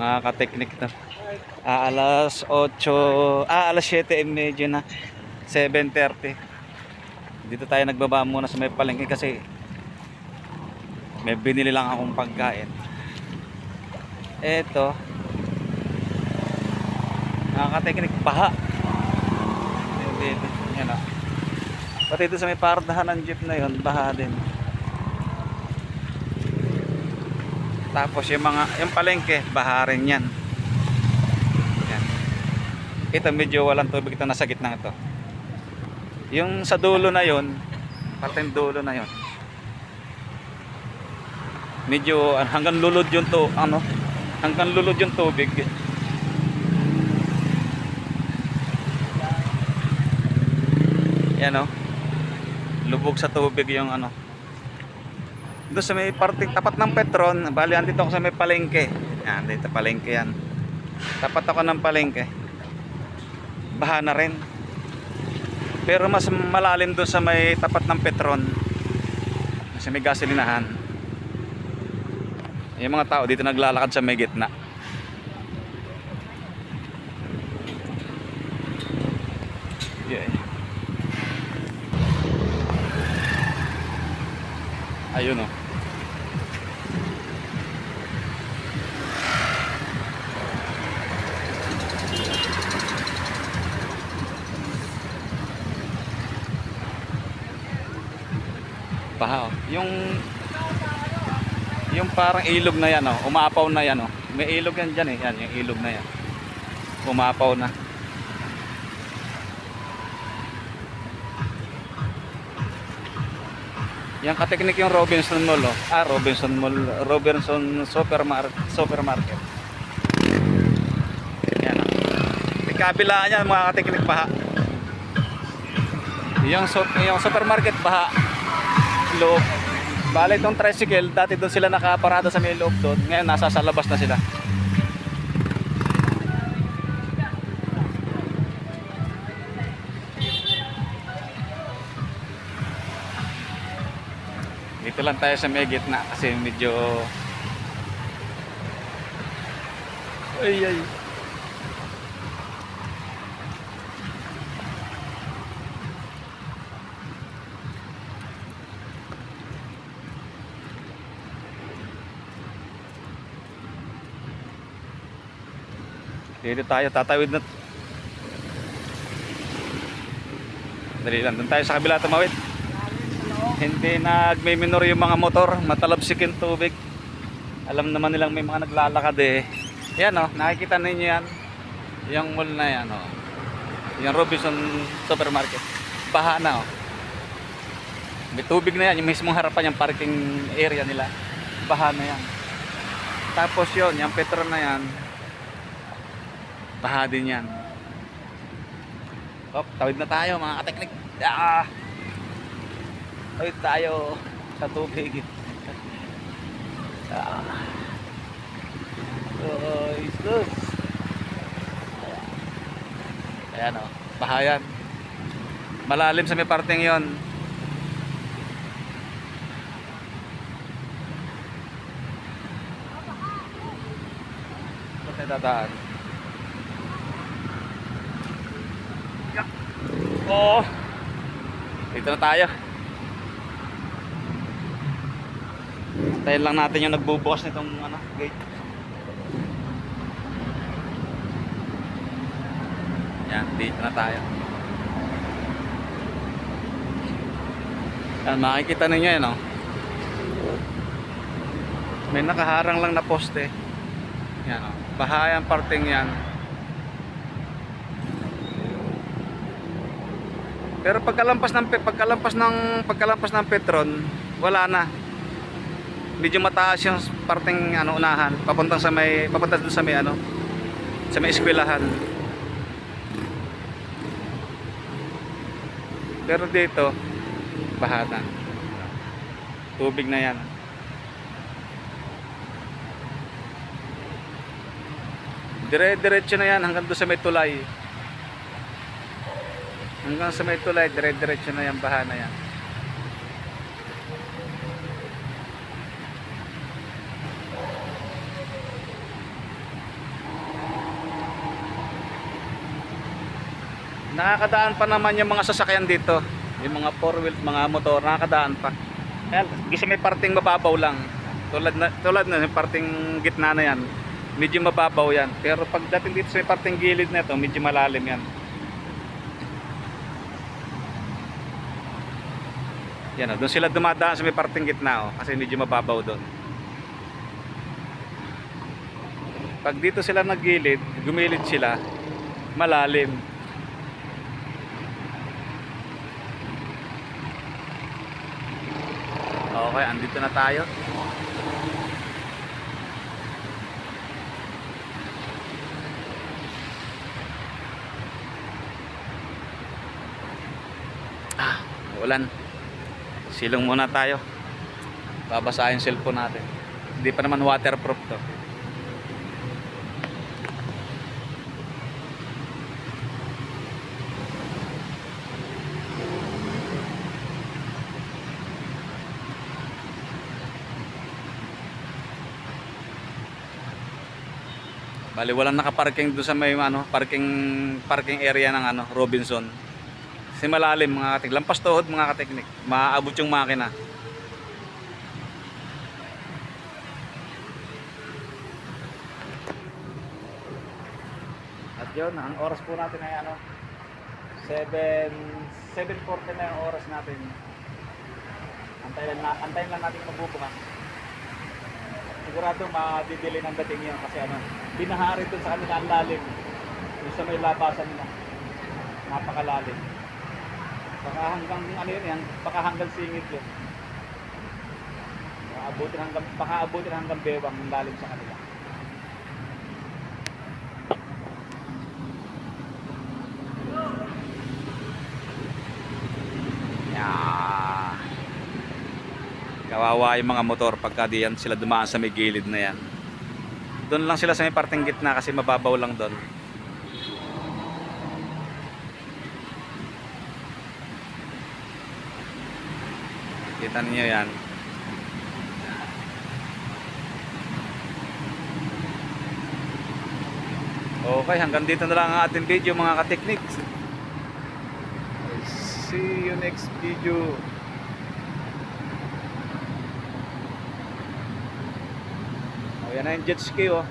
Mga kateknik na. Ah, alas 8, ah, alas 7.30 na. 7.30. Dito tayo nagbaba muna sa may palengke kasi may binili lang akong pagkain. Eto. Mga kateknik, baha. Yan ah. Pati dito sa may pardahan ng jeep na yon baha din. Tapos yung mga, yung palengke, baha rin yan. Yan. Ito medyo walang tubig ito nasa gitna ito. Yung sa dulo na yon, parteng dulo na yon. Medyo ah, hanggang lulod yung to, ano, hanggang lulod yung tubig. Yan o. Lubog sa tubig yung ano. Doon sa may parte tapat ng Petron, bali andito ako sa may palengke. Yan, dito palengke yan. Tapat ako ng palengke. Baha na rin. Pero mas malalim doon sa may tapat ng Petron. Sa may gasolinahan. Yung mga tao dito naglalakad sa may gitna. Yeah. Ayun oh. Baha oh. Yung yung parang ilog na yan oh, umapaw na yan oh. May ilog yan dyan eh, yan yung ilog na yan. Umapaw na. Yung kateknik yung Robinson Mall oh. Ah, Robinson Mall, Robinson Supermarket, Supermarket. Yan oh. Yung kabilaan niya mga kateknik baha. Yung, yung supermarket baha. Loob. Bale itong tricycle, dati doon sila nakaparada sa may loob doon. Ngayon nasa sa labas na sila. Dito lang tayo sa may gitna kasi medyo Ay ay. Dito tayo, tatawid na. Dali lang, doon tayo sa kabila tumawid. Hindi nagme-minor yung mga motor, matalabsik yung tubig. Alam naman nilang may mga naglalakad eh. Yan oh, nakikita ninyo yan. Yung mall na yan oh. Yung Robinson Supermarket. Baha na oh. May tubig na yan, yung mismong harapan yung parking area nila. Baha na yan. Tapos yon yung petro na yan, baha din yan. Hop, tawid na tayo mga kateknik. Ah! Tawid tayo sa tubig. Ah. Oh, isus. Ayan o, baha yan. Malalim sa may parteng yon. Ba't tayo Oo. Dito na tayo. Tayo lang natin yung nagbubukas nitong ano, gate. Yan, dito na tayo. Yan, makikita ninyo yan, oh. May nakaharang lang na poste. Yan, oh. Bahayan parting yan. Pero pagkalampas ng pagkalampas ng pagkalampas ng Petron, wala na. Medyo mataas yung parteng ano unahan, papuntang sa may papunta doon sa may ano, sa may eskwelahan. Pero dito, baha na. Tubig na yan. Dire-diretso na yan hanggang doon sa may tulay hanggang sa may tulay dire-diretso na yung bahana yan. Nakakadaan pa naman yung mga sasakyan dito. Yung mga four wheel mga motor nakakadaan pa. Ayan, kasi may parting mababaw lang. Tulad na, tulad na yung parting gitna na yan. Medyo mababaw yan. Pero pagdating dito sa may parting gilid na ito medyo malalim yan. Yan o, doon sila dumadaan sa may parting gitna o, kasi medyo mababaw doon. Pag dito sila naggilid, gumilid sila, malalim. Okay, andito na tayo. Ah, ulan. Silong muna tayo. Babasa yung cellphone natin. Hindi pa naman waterproof to. Bali walang nakaparking doon sa may ano, parking parking area ng ano, Robinson. Kasi malalim mga kateknik. Lampas tuhod mga kateknik. Maaabot yung makina. At yun, ang oras po natin ay ano, 7, 7.40 na yung oras natin. Antayin na, antayin lang natin magbubukas. Sigurado madidili ng dating yun kasi ano, binahari dun sa kanila ang lalim. Yung sa may labasan nila. Napakalalim. Baka hanggang ano yun yan, baka hanggang singit yun. Baka abutin hanggang, baka abutin hanggang bewang yung lalim sa kanila. Yeah. Kawawa yung mga motor pagka diyan sila dumaan sa may gilid na yan. Doon lang sila sa may parteng gitna kasi mababaw lang doon. Kita niyo yan. Okay, hanggang dito na lang ang ating video mga ka-techniques. See you next video. O yan na yung jet ski oh.